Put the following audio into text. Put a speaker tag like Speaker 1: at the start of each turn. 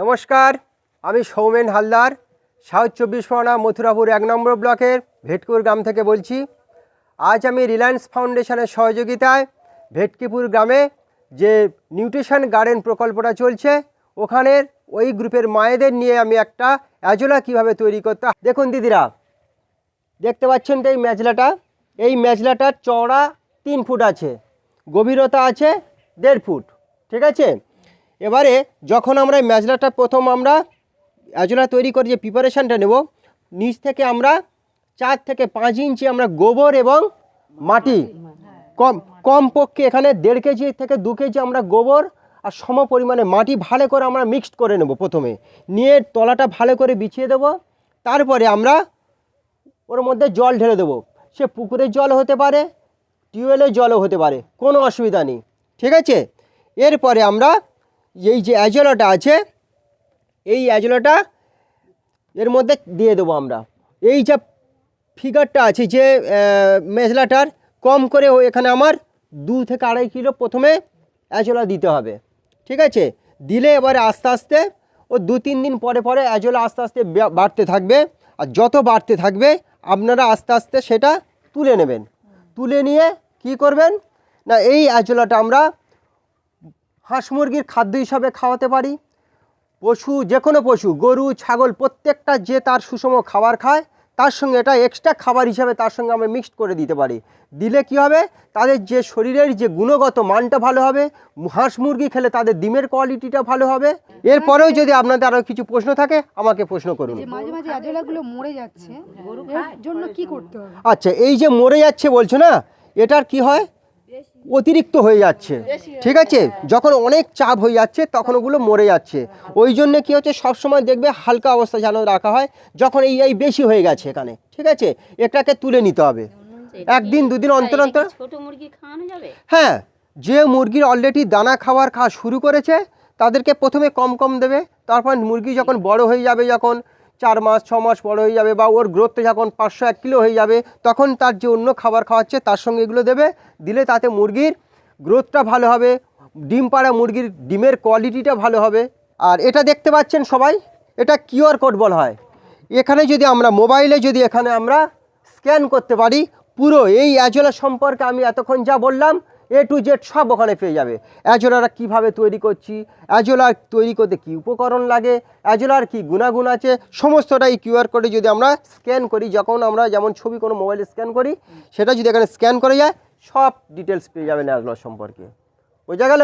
Speaker 1: নমস্কার, আমি সৌমেন হালদার, সাউথ চব্বিশ পরগনা মথুরাপুর এক নম্বর ব্লকের ভেটকুর গ্রাম থেকে বলছি। আজ আমি রিলায়েন্স ফাউন্ডেশনের সহযোগিতায় ভেটকিপুর গ্রামে যে নিউট্রিশন গার্ডেন প্রকল্পটা চলছে, ওখানের ওই গ্রুপের মায়েদের নিয়ে আমি একটা অ্যাজোলা কীভাবে তৈরি করতে দেখুন দিদিরা, দেখতে পাচ্ছেন তো এই ম্যাজলাটা? এই ম্যাজলাটার চওড়া তিন ফুট আছে, গভীরতা আছে দেড় ফুট, ঠিক আছে? এবারে যখন আমরা ম্যাজলাটা প্রথম আমরা অ্যাজোলা তৈরি করে যে প্রিপারেশানটা নেব, নিচ থেকে আমরা চার থেকে পাঁচ ইঞ্চি আমরা গোবর এবং মাটি। কম কম পক্ষে এখানে দেড় কেজি থেকে দু কেজি আমরা গোবর আর সম পরিমাণে মাটি ভালো করে আমরা মিক্সড করে নেব প্রথমে। নিয়ে তলাটা ভালো করে বিছিয়ে দেবো। তারপরে আমরা ওর মধ্যে জল ঢেলে দেবো। সে পুকুরের জল হতে পারে টিউবওয়েলের জলও হতে পারে, কোনো অসুবিধা নেই। ঠিক আছে? এরপরে আমরা এই যে অ্যাজোলাটা আছে, এই অ্যাজোলাটা এর মধ্যে দিয়ে দেবো আমরা। এই যে ফিগারটা আছে যে মেজলাটার, কম করে এখানে আমার দু থেকে আড়াই কিলো প্রথমে অ্যাজোলা দিতে হবে। ঠিক আছে? দিলে এবারে আস্তে আস্তে ও দু তিন দিন পরে পরে অ্যাজোলা আস্তে আস্তে বাড়তে থাকবে। আর যত বাড়তে থাকবে, আপনারা আস্তে আস্তে সেটা তুলে নেবেন। তুলে নিয়ে কি করবেন? না, এই অ্যাজোলাটা আমরা হাঁস মুরগির খাদ্য হিসাবে খাওয়াতে পারি। পশু যে কোনো পশু গরু ছাগল প্রত্যেকটা যে তার সুষম খাবার খায় তার সঙ্গে এটা এক্সট্রা খাবার হিসাবে তার সঙ্গে আমরা মিক্সড করে দিতে পারি। দিলে কি হবে? তাদের যে শরীরের যে গুণগত মানটা ভালো হবে হাঁস মুরগি খেলে তাদের ডিমের কোয়ালিটিটা ভালো হবে। এরপরেও যদি আপনাদের আরও কিছু প্রশ্ন থাকে আমাকে প্রশ্ন করুন।
Speaker 2: মাঝে মাঝে আজলাগুলো মরে যাচ্ছে জন্য কি করতে হবে?
Speaker 1: আচ্ছা এই যে মরে যাচ্ছে বলছো না এটার কি হয়? অতিরিক্ত হয়ে যাচ্ছে। ঠিক আছে? যখন অনেক চাপ হয়ে যাচ্ছে তখন ওগুলো মরে যাচ্ছে। ওই জন্য কি হচ্ছে? সব সময় দেখবে হালকা অবস্থা যেন রাখা হয় যখন এই এই বেশি হয়ে গেছে এখানে। ঠিক আছে? এটাকে তুলে নিতে হবে। একদিন দুদিন অন্তর অন্তর
Speaker 3: ছোট মুরগি খাওয়ানো যাবে?
Speaker 1: হ্যাঁ যে মুরগির অলরেডি দানা খাওয়ার খাওয়া শুরু করেছে তাদেরকে প্রথমে কম কম দেবে। তারপর মুরগি যখন বড় হয়ে যাবে যখন চার মাস, ছ মাস বড় হয়ে যাবে বা ওর গ্রোথটা যখন পাঁচশো এক কিলো হয়ে যাবে, তখন তার যে অন্য খাবার খাওয়াচ্ছে তার সঙ্গে এগুলো দেবে, দিলে তাতে মুরগির গ্রোথটা ভালো হবে, ডিম পাড়া মুরগির ডিমের কোয়ালিটিটা ভালো হবে। আর এটা দেখতে পাচ্ছেন সবাই, এটা কিউআর কোড বলা হয়। এখানে যদি আমরা মোবাইলে যদি এখানে আমরা স্ক্যান করতে পারি, পুরো এই অ্যাজোলা সম্পর্কে আমি এতক্ষণ যা বললাম এ টু জেড সব ওখানে পেয়ে যাবে। অ্যাজোলারা কীভাবে তৈরি করছি? অ্যাজোলার তৈরি করতে কী উপকরণ লাগে? অ্যাজোলার কী গুণাগুণ আছে? সমস্তটাই কিউআর কোডে যদি আমরা স্ক্যান করি, যখন আমরা যেমন ছবি কোনো মোবাইলে স্ক্যান করি, সেটা যদি এখানে স্ক্যান করে যায়, সব ডিটেলস পেয়ে যাবেন অ্যাজোলার সম্পর্কে। বোঝা গেল?